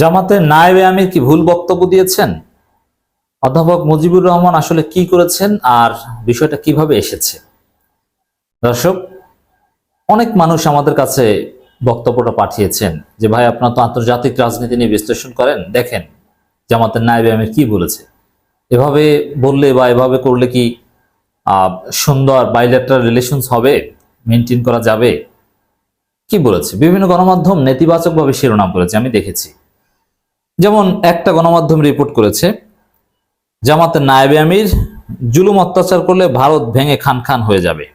জামাতের নায়েবে আমির কি ভুল বক্তব্য দিয়েছেন? অধ্যাপক মুজিবুর রহমান আসলে কি করেছেন আর বিষয়টা কীভাবে এসেছে? দর্শক, অনেক মানুষ আমাদের কাছে বক্তব্যটা পাঠিয়েছেন যে, ভাই, আপনার তো আন্তর্জাতিক রাজনীতি নিয়ে বিশ্লেষণ করেন, দেখেন জামাতের নায়েবে আমির কি বলেছে। এভাবে বললে বা এভাবে করলে কি সুন্দর বাইলেটার রিলেশনস হবে মেনটেন করা যাবে? কি বলেছে? বিভিন্ন গণমাধ্যম নেতিবাচকভাবে শিরোনাম করেছে, আমি দেখেছি। যেমন একটা গণমাধ্যম রিপোর্ট করেছে জামাতের নায়েবে আমির জুলুম অত্যাচার করলে ভারত ভেঙে খান খান হয়ে যাবে।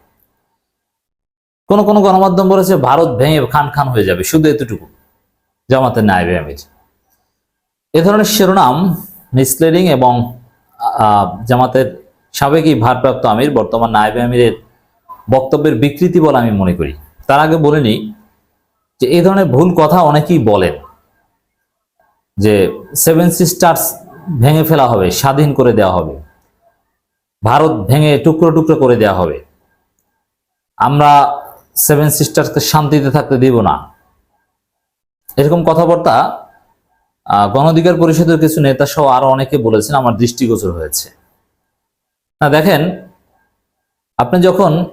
কোন কোন গণমাধ্যম বলেছে ভারত ভেঙে খান খান হয়ে যাবে, শুধু এতটুকু জামাতের নায়েবে আমির। এ ধরনের শিরোনাম মিসলিডিং এবং জামাতের সাবেক এই ভারপ্রাপ্ত আমির, বর্তমান নায়েবে আমিরের বক্তব্যের বিকৃতি বলে আমি মনে করি। তার আগে বলে নিই যে এই ধরনের ভুল কথা অনেকেই বলেন। যে সেভেন সিস্টার্স ভেঙে ফেলা হবে স্বাধীন করে দেওয়া হবে। ভারত ভেঙে টুকরো টুকরো করে দেওয়া হবে। আমরা সেভেন সিস্টার্সকে শান্তিতে থাকতে দিব না। এরকম কথাবার্তা আহ, গণ পরিষদের কিছু নেতা সহ আরও অনেকে বলেছেন আমার দৃষ্টিগোচর হয়েছে। না দেখেন আপনি যখন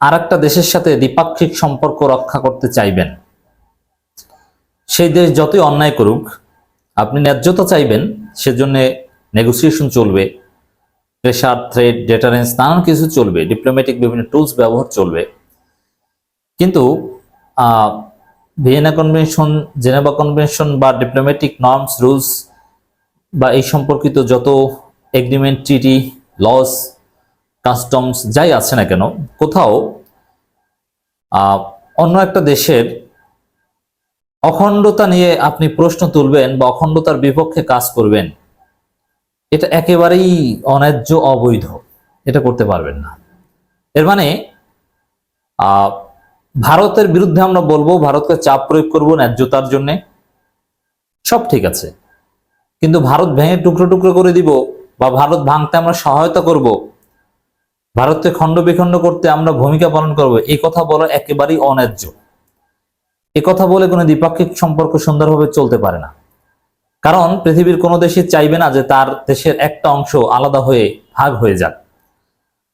আর দেশের সাথে দ্বিপাক্ষিক সম্পর্ক রক্ষা করতে চাইবেন সেই দেশ যতই অন্যায় করুক, আপনি ন্যায্যতা চাইবেন, সেজন্য নেগোসিয়েশন চলবে প্রেশার থ্রেড ডেটারেন্স নানান কিছু চলবে ডিপ্লোম্যাটিক বিভিন্ন টুলস ব্যবহার চলবে। কিন্তু ভিয়েনা কনভেনশন জেনেভা কনভেনশন বা ডিপ্লোম্যাটিক নর্মস রুলস বা এই সম্পর্কিত যত এগ্রিমেন্ট ট্রিটি লস কাস্টমস যাই আছে না কেন, কোথাও অন্য একটা দেশের অখণ্ডতা নিয়ে আপনি প্রশ্ন তুলবেন বা অখণ্ডতার বিপক্ষে কাজ করবেন, এটা একেবারেই অন্যায্য, অবৈধ। এটা করতে পারবেন না। এর মানে ভারতের বিরুদ্ধে আমরা বলব, ভারতকে চাপ প্রয়োগ করব ন্যায্যতার জন্য। সব ঠিক আছে। কিন্তু ভারত ভেঙে টুকরো টুকরো করে দিব বা ভারত ভাঙতে আমরা সহায়তা করব, ভারতকে খণ্ড বিখণ্ড করতে আমরা ভূমিকা পালন করব, এই কথা বলা একেবারেই অন্যায্য। কথা বলে কোনো দ্বিপাক্ষিক সম্পর্ক সুন্দরভাবে চলতে পারে না। কারণ পৃথিবীর কোনো দেশই চাইবে না যে তার দেশের একটা অংশ আলাদা হয়ে ভাগ হয়ে যাক।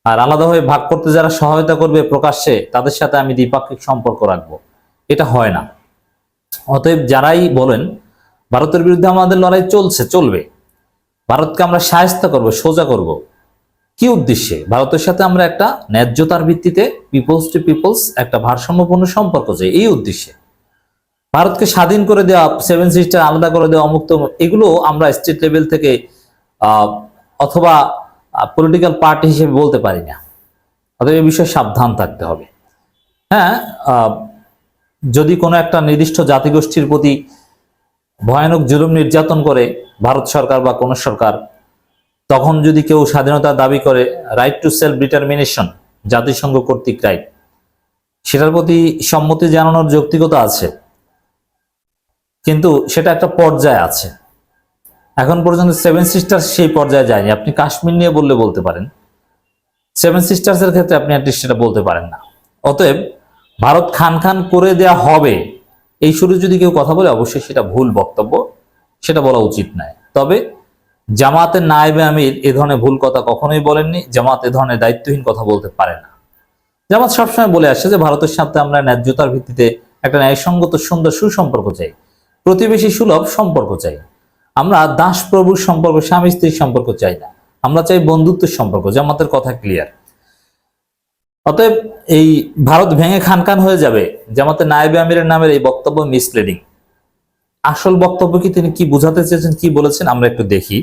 আর আলাদা হয়ে ভাগ করতে যারা সহায়তা করবে প্রকাশ্যে, তাদের সাথে আমি দ্বিপাক্ষিক সম্পর্ক রাখব। এটা হয় না। অতএব যারাই বলেন, ভারতের বিরুদ্ধে আমাদের লড়াই চলছে, চলবে। ভারতকে আমরা সাহায্য করব, সোজা করব। কি উদ্দেশ্যে? ভারতের সাথে আমরা একটা ন্যায্যতার ভিত্তিতে পিপলস টু পিপলস একটা ভারসাম্যপূর্ণ সম্পর্ক চাই। এই উদ্দেশ্যে। ভারতকে স্বাধীন করে দেওয়া সেভেন সিস্টার আলাদা করে দেওয়া মুক্ত এগুলো আমরা স্টেট লেভেল থেকে অথবা পলিটিক্যাল পার্টি হিসেবে বলতে পারি না। অতএব এই বিষয়ে সাবধান থাকতে হবে। হ্যাঁ যদি কোনো একটা নির্দিষ্ট জাতিগোষ্ঠীর প্রতি ভয়ানক জুলুম নির্যাতন করে ভারত সরকার বা কোনো সরকার, তখন যদি কেউ স্বাধীনতার দাবি করে রাইট টু সেলফ ডিটারমিনেশন জাতিসংঘ কর্তৃক রাইট সেটার প্রতি সম্মতি জানানোর যৌক্তিকতা আছে। কিন্তু সেটা একটা পর্যায়ে আছে। এখন পর্যন্ত সেভেন সিস্টার্স সেই পর্যায়ে যায়নি। আপনি কাশ্মীর নিয়ে বললে বলতে পারেন। সেভেন সিস্টার্স এর ক্ষেত্রে আপনি অ্যাটলিস্ট সেটা বলতে পারেন না। অতএব ভারত খান খান করে দেয়া হবে, এই শুরু যদি কেউ কথা বলে, অবশ্যই সেটা ভুল বক্তব্য। সেটা বলা উচিত নয়। তবে জামাতের নায়েবে আমির এ ধরনের ভুল কথা কখনোই বলেননি। জামাত এ ধরনের দায়িত্বহীন কথা বলতে পারে না। জামাত সবসময় বলে আসছে যে, ভারতের সাথে আমরা ন্যায্যতার ভিত্তিতে একটা ন্যায়সঙ্গত, সুন্দর সুসম্পর্ক চাই। প্রতিবেশী সুলভ সম্পর্ক চাই। আমরা দাস প্রভুর সম্পর্ক, স্বামী স্ত্রীর সম্পর্ক চাই না। আমরা চাই বন্ধুত্বের সম্পর্ক, জামাতের কথা ক্লিয়ার অতএব এই ভারত ভেঙে খান খান হয়ে যাবে, জামাতের নায়েবে আমিরের নামের এই বক্তব্য মিসলিডিং আসল বক্তব্য কি, তিনি কি বোঝাতে চেয়েছেন, কি বলেছেন, আমরা একটু দেখি।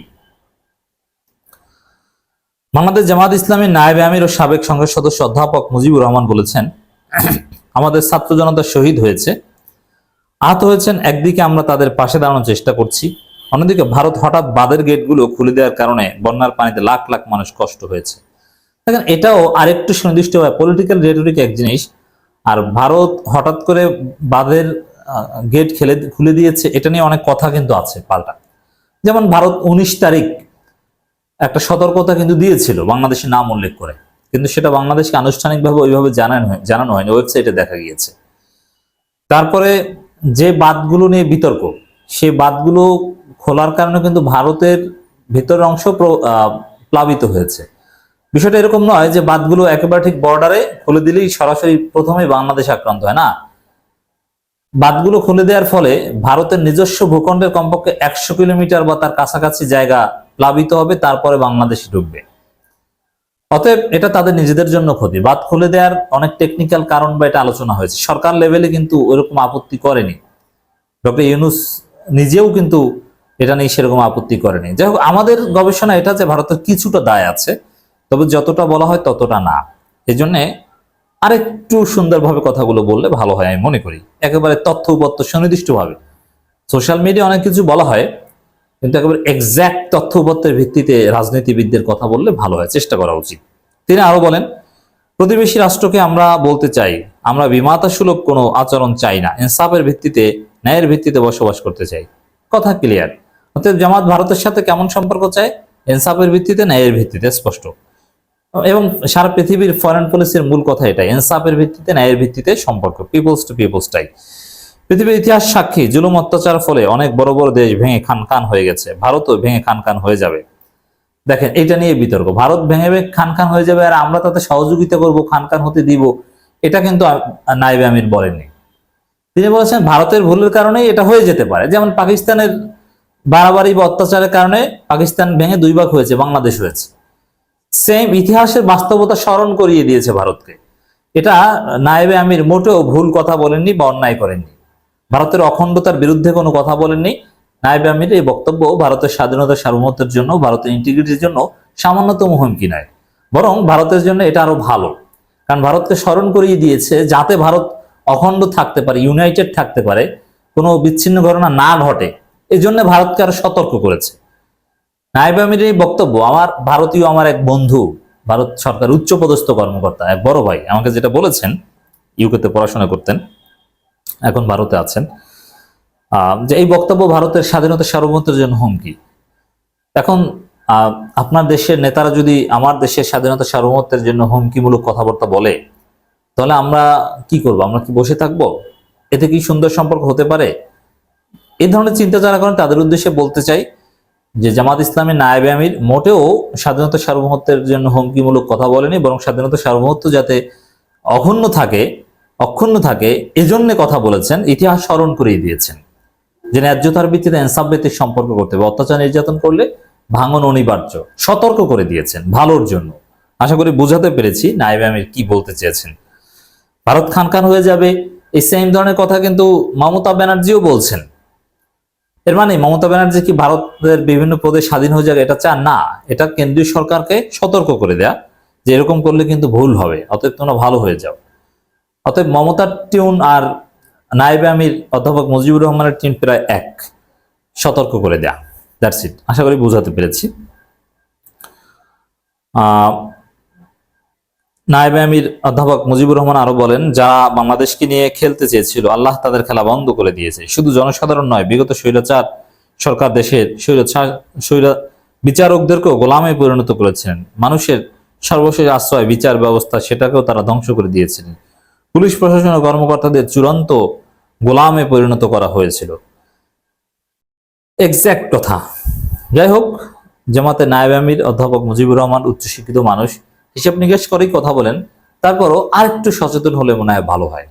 বাংলাদেশ জামাত ইসলামী নায়েবে আমির ও সাবেক সংসদ সদস্য অধ্যাপক মুজিবুর রহমান বলেছেন, আমাদের ছাত্র জনতা শহীদ হয়েছে। আহত হয়েছেন, একদিকে আমরা তাদের পাশে দাঁড়ানোর চেষ্টা করছি। অন্যদিকে ভারত হঠাৎ বাঁধের গেটগুলো খুলে দেওয়ার কারণে বন্যার পানিতে লাখ লাখ মানুষ কষ্ট হয়েছে। দেখেন, এটাও আরেকটু সুনির্দিষ্ট হয় পলিটিক্যাল রেটরিক এক জিনিস। আর ভারত হঠাৎ করে বাঁধের গেট খেলে, খুলে দিয়েছে, এটা নিয়ে অনেক কথা কিন্তু আছে পাল্টা। যেমন ভারত উনিশ তারিখ একটা সতর্কতা কিন্তু দিয়েছিল, বাংলাদেশের নাম উল্লেখ করে। কিন্তু সেটা বাংলাদেশকে আনুষ্ঠানিকভাবে ওইভাবে জানানো জানানো হয়নি, ওয়েবসাইটে দেখা গিয়েছে। তারপরে যে বাদগুলো নিয়ে বিতর্ক, সেই বাঁধগুলো খোলার কারণে কিন্তু ভারতের ভিতরের অংশ প্লাবিত হয়েছে। বিষয়টা এরকম নয় যে বাঁধগুলো একেবারে ঠিক বর্ডারে খুলে দিলেই সরাসরি প্রথমেই বাংলাদেশ আক্রান্ত হয়, না। বাঁধগুলো খুলে দেওয়ার ফলে ভারতের নিজস্ব ভূখণ্ডের কমপক্ষে একশো কিলোমিটার বা তার কাছাকাছি জায়গা প্লাবিত হবে, তারপরে বাংলাদেশে ঢুকবে। অতএব এটা তাদের নিজেদের জন্য ক্ষতি। বাদ খুলে দেওয়ার অনেক টেকনিক্যাল কারণ বা এটা আলোচনা হয়েছে। সরকার লেভেলে কিন্তু ওরকম আপত্তি করেনি। ডক্টর ইউনুস নিজেও কিন্তু এটা নিয়ে সেরকম আপত্তি করেনি। যাই হোক, আমাদের গবেষণা এটা যে ভারতের কিছুটা দায় আছে, তবে যতটা বলা হয় ততটা না। এই জন্যে আরেকটু সুন্দরভাবে কথাগুলো বললে ভালো হয়, আমি মনে করি। একেবারে তথ্য উপত্য সুনির্দিষ্টভাবে। সোশ্যাল মিডিয়া অনেক কিছু বলা হয় কিন্তু একেবারে এক্স্যাক্ট তথ্য উপত্যের ভিত্তিতে রাজনীতিবিদদের কথা বললে ভালো হয়, চেষ্টা করা উচিত। তিনি আরও বলেন, প্রতিবেশী রাষ্ট্রকে আমরা বলতে চাই, আমরা বিমাতা সুলভ কোনো আচরণ চাই না, ইনসাফের ভিত্তিতে, ন্যায়ের ভিত্তিতে বসবাস করতে চাই। কথা ক্লিয়ার অর্থাৎ জামাত ভারতের সাথে কেমন সম্পর্ক চায়? ইনসাফের ভিত্তিতে, ন্যায়ের ভিত্তিতে স্পষ্ট। এবং সারা পৃথিবীর ফরেন পলিসির মূল কথা এটা ইনসাফের ভিত্তিতে, ন্যায়ের ভিত্তিতে সম্পর্ক পিপলস টু পিপলস টাই পৃথিবীর ইতিহাস সাক্ষী, জুলুম, অত্যাচার ফলে অনেক বড় বড় দেশ ভেঙে খান খান হয়ে গেছে। ভারতও ভেঙে খান খান হয়ে যাবে। দেখেন এটা নিয়ে বিতর্ক। ভারত ভেঙে ভেঙে খান খান হয়ে যাবে আর আমরা তাতে সহযোগিতা করব, খান খান হতে দিব। এটা কিন্তু নাইবে আমির বলেননি। তিনি বলেছেন, ভারতের ভুলের কারণেই এটা হয়ে যেতে পারে। যেমন পাকিস্তানের বাড়াবাড়ি বা অত্যাচারের কারণে পাকিস্তান ভেঙে দুই ভাগ হয়েছে, বাংলাদেশ হয়েছে। সেম ইতিহাসের বাস্তবতা স্মরণ করিয়ে দিয়েছে ভারতকে। এটা নায়েবে আমির মোটেও ভুল কথা বলেননি বা অন্যায় করেননি। ভারতের অখণ্ডতার বিরুদ্ধে কোনো কথা বলেননি। নায়েবে আমির এই বক্তব্য ভারতের স্বাধীনতা সার্বভৌমত্বের জন্য, ভারতের ইন্টিগ্রিটির জন্য সামান্যতম হুমকি নয়। বরং ভারতের জন্য এটা আরও ভালো। কারণ ভারতকে স্মরণ করিয়ে দিয়েছে যাতে ভারত অখণ্ড থাকতে পারে, ইউনাইটেড থাকতে পারে, কোনো বিচ্ছিন্ন ঘটনা না ঘটে এই জন্য ভারতকে আরও সতর্ক করেছে। নায়েব আমির এই বক্তব্য আমার ভারতীয় আমার এক বন্ধু, ভারত সরকার উচ্চপদস্থ কর্মকর্তা, এক বড় ভাই, আমাকে যেটা বলেছেন, ইউকেতে পড়াশোনা করতেন এখন ভারতে আছেন। যে এই বক্তব্য ভারতের স্বাধীনতা সার্বভৌমত্বের জন্য হুমকি। এখন আপনার দেশের নেতারা যদি আমার দেশের স্বাধীনতা সার্বভৌমত্বের জন্য হুমকিমূলক কথাবার্তা বলে, তাহলে আমরা কি করব? আমরা কি বসে থাকব? এতে কি সুন্দর সম্পর্ক হতে পারে? এই ধরনের চিন্তা যারা করেন তাদের উদ্দেশ্যে বলতে চাই যে জামাত ইসলামের নায়েবে আমির মোটেও স্বাধীনতা সার্বভৌমত্বের জন্য হুমকিমূলক কথা বলেনি, বরং স্বাধীনতা সার্বভৌমত্ব যাতে অক্ষুণ্ণ থাকে অক্ষুণ্ণ থাকে, এজন্য কথা বলেছেন, ইতিহাস স্মরণ করিয়ে দিয়েছেন। যে ন্যায্যতার ভিত্তিতে ইনসাফ ভিত্তিক সম্পর্ক করতে হবে, অত্যাচার নির্যাতন করলে ভাঙন অনিবার্য, সতর্ক করে দিয়েছেন, ভালোর জন্য। আশা করি বুঝাতে পেরেছি, নায়েবে আমির কি বলতে চেয়েছেন। ভারত খান খান হয়ে যাবে, এই সেম ধরনের কথা কিন্তু মমতা ব্যানার্জিও বলছেন। এর মানে মমতা ব্যানার্জি কি ভারতের বিভিন্ন প্রদেশ স্বাধীন হয়ে যাবে, এটা চান? না, এটা কেন্দ্রীয় সরকারকে সতর্ক করে দেয়া, যে এরকম করলে কিন্তু ভুল হবে, অতএব তোমরা ভালো হয়ে যাও। অতএব মমতার টিউন আর নায়েবে আমির অধ্যাপক মুজিবুর রহমানের টিম প্রায় এক। সতর্ক করে দেয়া। দ্যাটস ইট আশা করি বোঝাতে পেরেছি। নায়েবে আমির অধ্যাপক মুজিবুর রহমান আরও বলেন যারা বাংলাদেশকে নিয়ে খেলতে চেয়েছিল, আল্লাহ তাদের খেলা বন্ধ করে দিয়েছে। শুধু জনসাধারণ নয়, বিগত স্বৈরাচার সরকার দেশের স্বৈরাচার স্বৈরা বিচারকদেরকেও গোলামে পরিণত করেছিলেন মানুষের সর্বশেষ আশ্রয়, বিচার ব্যবস্থা, সেটাকেও তারা ধ্বংস করে দিয়েছিলেন। পুলিশ প্রশাসন কর্মকর্তাদের চূড়ান্ত গোলামে পরিণত করা হয়েছিল। এক্স্যাক্ট কথা। যাই হোক, জামাতে নায়েব আমির অধ্যাপক মুজিবুর রহমান উচ্চশিক্ষিত মানুষ, হিসাব নিকাশ করেই কথা বলেন, তারপরও আরেকটু সচেতন হলে মনে হয় ভালো হয়।